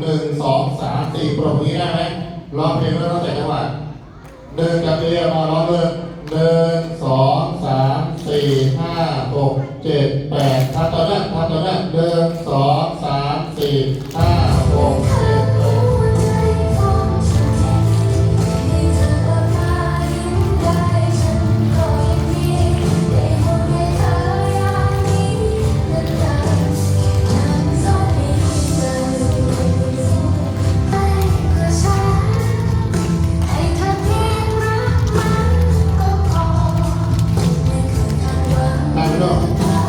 หนึ่งสองสามสี่ปรบนี้ได้ไหมร้องเพลงแล้วต้องใส่จังหวะหนึ่งกับเรียมาร้องเลยหนึ่งสองสามสี่ห้าหกเจ็ดแปดทำตอนนั้นทำตอนนั้นหนึ่งสองสาม love.